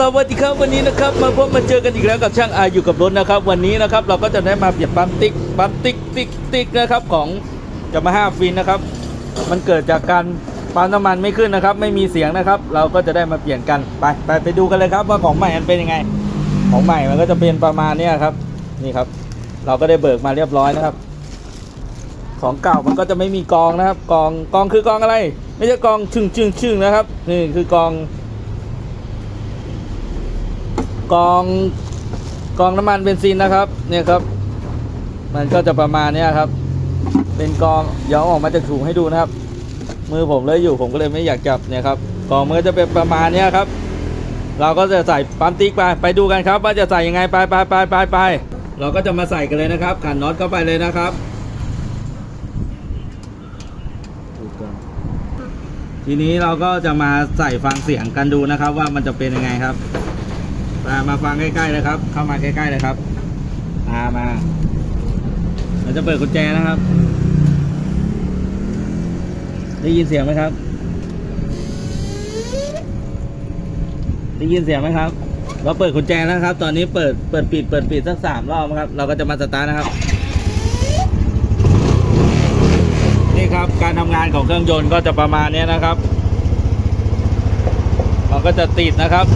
สวัสดีครับวันนี้นะครับมาพบมาเจอกันอีกแล้วกับช่างอาอยู่กับรถนะครับ วันนี้นะครับเราก็จะได้มาเปลี่ยนปั๊มติ๊กปั๊มติ๊กติ๊กติ๊กนะครับของยามาฮ่าฟินนะครับ มันเกิดจากการปั๊มน้ำมันไม่ขึ้นนะครับ ไม่มีเสียงนะครับ เราก็จะได้มาเปลี่ยนกันไปไปไปดูกันเลยครับว่าของใหม่มันเป็นยังไง ของใหม่มันก็จะเป็นประมาณนี้ครับนี่ครับ เราก็ได้เบิกมาเรียบร้อยนะครับ ของเก่ามันก็จะไม่มีกองนะครับ กองกองคือกองอะไร ไม่ใช่กองชึ่งชึ่งชึ่งนะครับนี่คือกอง กองกองน้ำมันเบนซินนะครับ เนี่ยครับ มันก็จะประมาณนี้ครับ เป็นกองเดี๋ยวอออกมาจากถุงให้ดูนะครับ มือผมเลยอยู่ผมก็เลยไม่อยากจับเนี่ยครับกองมันก็จะเป็นประมาณนี้ครับ เราก็จะใส่ปั๊มติ๊กไปไปดูกันครับ ว่าจะใส่ยังไงไปไปไปไปไปเราก็จะมาใส่กันเลยนะครับขันน็อตเข้าไปเลยนะครับทีนี้เราก็จะมาใส่ฟังเสียงกันดูนะครับ ว่ามันจะเป็นยังไงครับ มามาฟังใกล้ๆเลยครับ เข้ามาใกล้ๆเลยครับมามา เราจะเปิดกุญแจนะครับ ได้ยินเสียงไหมครับ ได้ยินเสียงไหมครับ เราเปิดกุญแจนะครับ ตอนนี้เปิดเปิดปิดเปิดปิดสักสามรอบนะครับ เราก็จะมาสตาร์ทนะครับ นี่ครับการทำงานของเครื่องยนต์ก็จะประมาณนี้นะครับเราก็จะติดนะครับ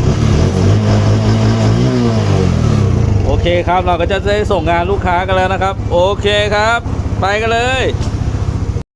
เคครับ เราก็จะได้ส่งงานลูกค้ากันแล้วนะครับ โอเคครับ ไปกันเลย